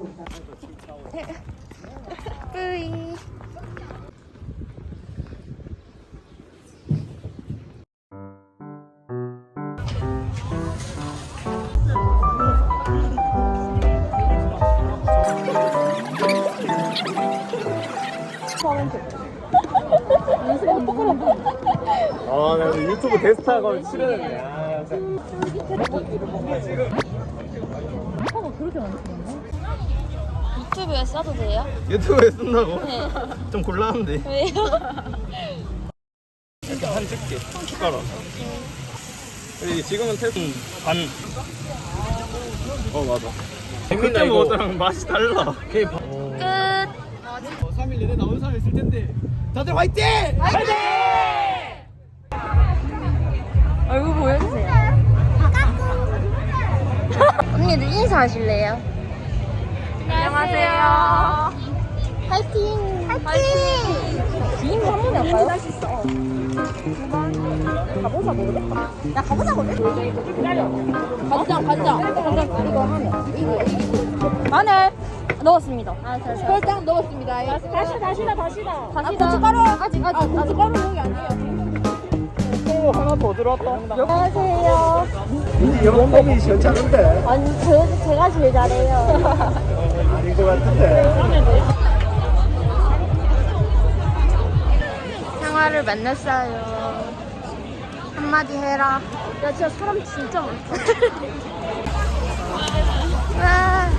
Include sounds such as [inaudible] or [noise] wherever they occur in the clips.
[laughs] 뿌이. 아, 나 근데 유튜브 데스타가 치르는데. 아, 진짜. 유튜브에 써도 돼요? 유튜브에 쓴다고? 네. [laughs] 좀 곤란한데. 왜요? 이렇게 한 집게. 숟가락. 그리고 지금은 태풍 반. 어, 맞아. 그때 먹었더랑 맛이 달라. 끝. 3일 내내 나온 사람 있을 텐데. 다들 화이팅! 얼굴 보여주세요. 언니들 인사하실래요? 안녕하세요. 파이팅! 파이팅! 주인 한 번에 할까요? 할수 있어. 가보자 모르겠다. 야 가보자. 기다려. 간장 간장 간장 이거 하면 이거 마늘 넣었습니다. 아, 설탕 넣었습니다. 다시 다시다 다시다. 다시다. 고춧가루 아직 아직 고춧가루 여기 아니에요. 또 하나 더 들어왔다. 안녕하세요. 연봉이 시원찮은데 아니 저 제가 제일 잘해요. 것 같은데 상화를 만났어요. 한마디 해라. 야 진짜 사람 진짜 많다. [laughs] 와.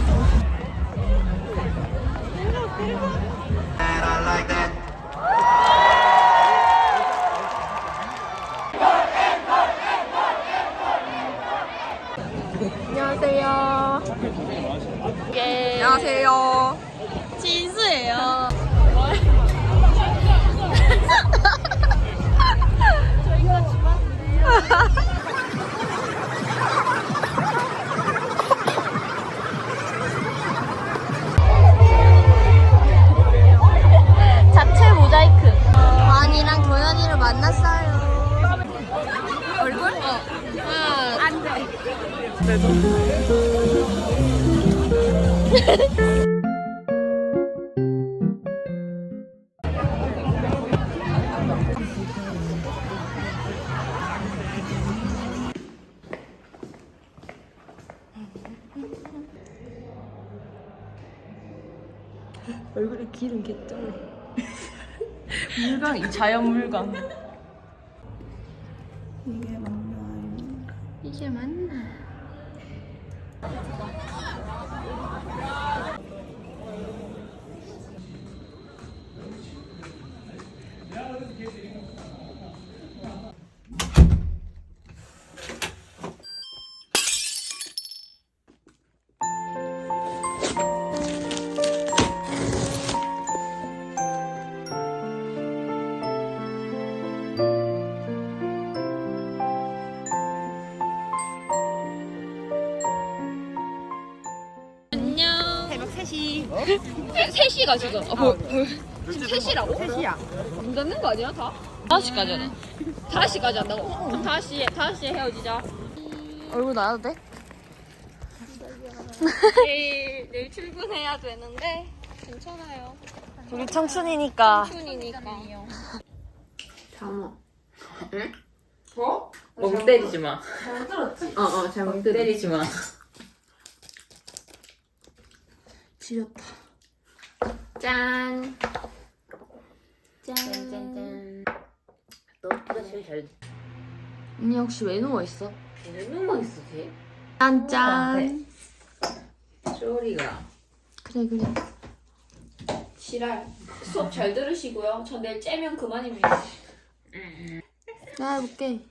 완이랑 도현이를 만났어요. 얼굴? 어. 안 돼. [laughs] [laughs] 물광, 이 자연 물광. 이게 맞나요? 이게 맞나? 3시가 지금. 어, 뭐, 지금 3시라고? 3시야. 문 닫는 거 아니야, 다? 5시까지 하나. 5시까지 한다고? 그럼 5시에, 5시에 헤어지자. 얼굴 나와도 돼? 내일, 내일 출근해야 되는데, 괜찮아요. 우리 청춘이니까. 청춘이니까. 잠어. 응? 어? 멍 때리지 마. 어, 어, 잘못 때리지 마. 지렸다. 짠. 짠. 짠, 짠. 너보다 제일 잘. 언니 혹시 왜 누워 있어? 왜 누워 있어, 쟤? 짠짠. 쇼리가. 그래, 그래. 지랄 수업 잘 들으시고요. 저 내일 째면 그만입니다. 나 해볼게.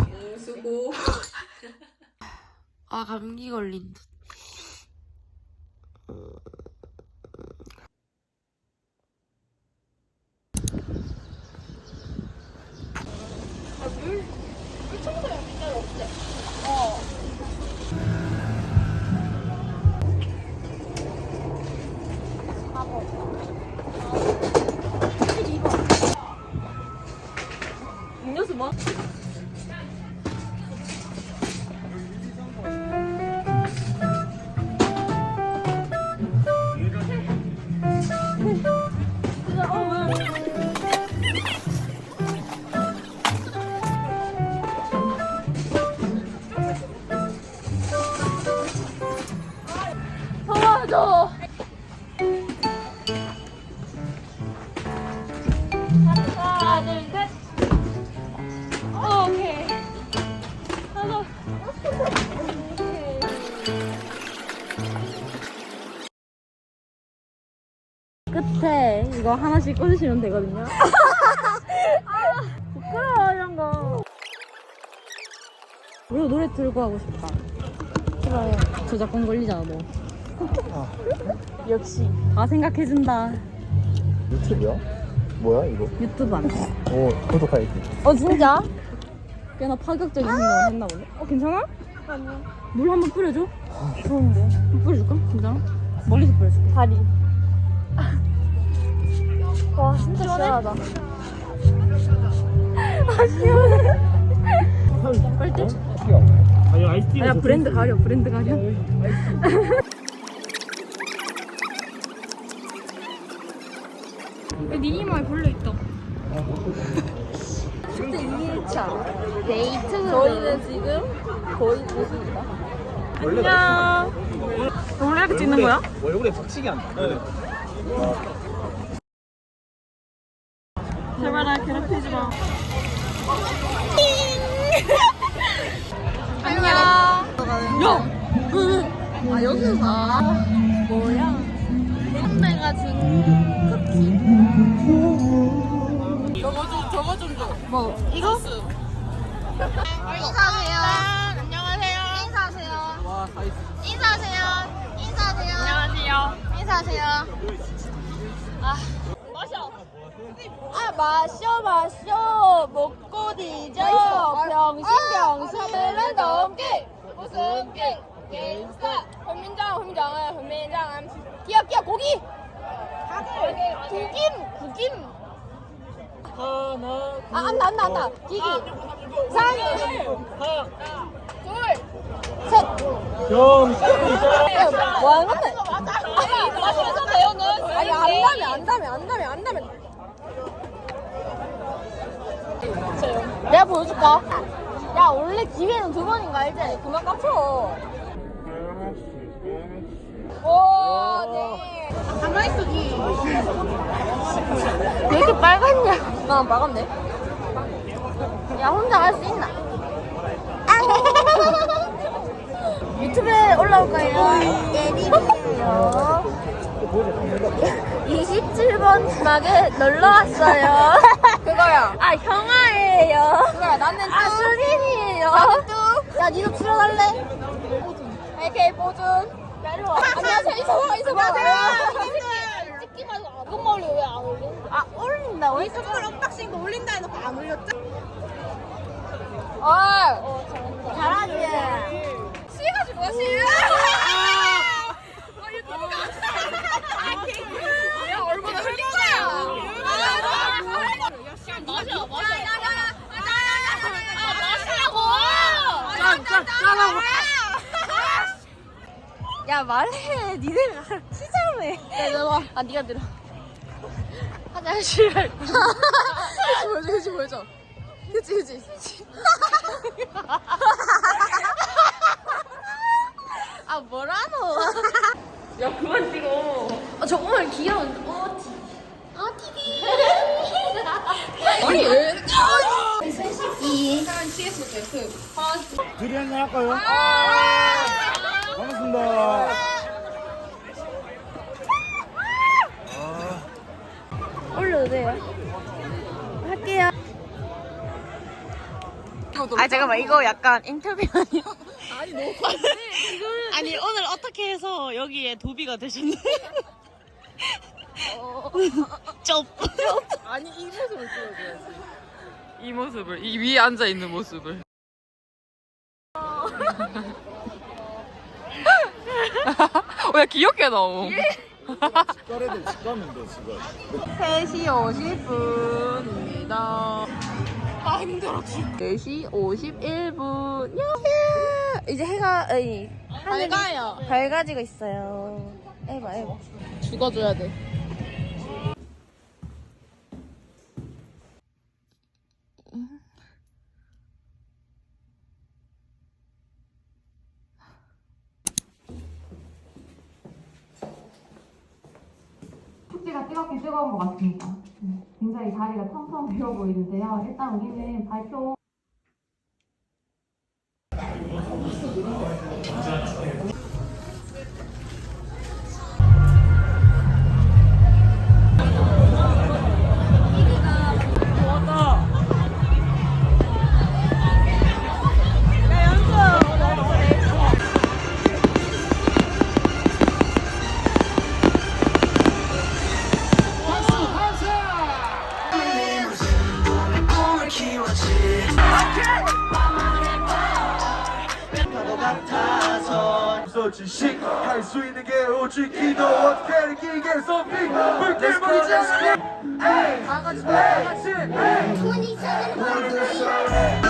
음, 수고. 아, 감기 걸린 듯. 음 도와줘. 하나, 둘, 셋. 오케이. 하나. 끝에 이거 하나씩 꽂으시면 되거든요. 아, [laughs] 부끄러워 이런 거. 우리 노래 들고 하고 싶다. 싫어요. 저작권 걸리잖아 너. 역시. 아 생각해준다. 유튜브야? 뭐야 이거? 유튜브 안 돼. 오 구독해야지. 어 진짜? 꽤나 파격적인 행동을 했나 보네. 어 괜찮아? 아니야. 물한번 뿌려줘. 좋은데. 한번 뿌려줄까? 괜찮아? 멀리서 뿌려줄게. 다리. [laughs] 와 진짜 시원하다. [laughs] 아 시원해. 빨대? 아니 아이스티. 아야 브랜드 가려 브랜드 가려. 미니마에 불려 있다. 진짜 2일차 데이트. 저희는 지금 거의 모습이다. 안녕. 원래 이렇게 찍는 거야? 얼굴에 푹치게 한다. 제발 날 괴롭히지 마. 안녕. 야! 아, 여기서 사. 뭐야? 선배가 준 쿠키. 저거 좀, 저거 좀 줘. 뭐, 이거? 인사하세요. 안녕하세요. 인사하세요. 인사하세요. 인사하세요. 안녕하세요. 인사하세요. 아, 마셔. 아, 마셔, 마셔. 먹고 뒤져. 병신, 병신. 을 넘게. 무슨 길? 길사. 훈민정, 훈민정은 훈민정은 끼어 끼어 고기. 구김, 구김. 아, 안다, 안다, 안다. 기기. 상. 둘. 셋. 야, 뭐 하는 건데? 아니, 마시면서 배우는. 아니, 안 다며, 안 다며, 안 다며, 안 다며. 내가 보여줄까? 야, 원래 기회는 두 번인 거 알지? 그만 깝쳐. 오, 네. 가만있어, 니. 왜 이렇게 빨갛냐? 나 빨간데? 야, 혼자 할수 있나? [laughs] 유튜브에 올라올 거예요. 예림이에요. 27번 막에 놀러 왔어요. [laughs] 그거야. 아, 형아예요. 그거야, 나는 아, 수빈이에요. 나는 뚜. 야, 니도 출연할래? AK 보준. 내려와. 안녕하세요. 이서봐, 이서봐. 안녕하세요. 찍기 말고 아금 멀리 왜안 올려? 아, 올린다. 왜 선물 언박싱도 올린다 해놓고 안 올렸죠? 어, 잘하지. 씨가지고 와, 씨. 어, 유튜브가. 야, 얼마나 흘린 거야. 아. 짠, 짠, 짠하고. 야 말해 니네가 치자매 야 너와 아 니가 들어 화장실 갈 거야 보여줘 그치 보여줘 그치 그치 아 뭐라노 야 그만 찍어. 아, 저 오늘 귀여운 어 티. 아 TV 아니 왜? 둘이 한잔 할까요? 반갑습니다. 올려도 돼요? 할게요 아 잠깐만 이거 약간 인터뷰 아니야? 아니 너무 아니 오늘 어떻게 해서 여기에 도비가 되셨나요? 쩝 아니 이 모습을 찍어줘야지. 이 모습을 이 위에 앉아 있는 모습을. 어, 야 귀엽게 나오. 직가래도 집 가면 돼 지금 3시 50분입니다. 아, 힘들어, 지금. 4시 51분. 야! 이제 해가, 아니, 밝아요. 밝아지고 있어요. 에바, 에바. 죽어줘야 돼. 숙지가 뜨겁긴 뜨거운 것 같습니다. 네, 굉장히 자리가 텅텅 비어 보이는데요. 일단 우리는 발표 같아서. 없어 지식 할 수 있는 게 오직 기도 어떻게 느끼게 서핑 불길만 지나가다 같이 27번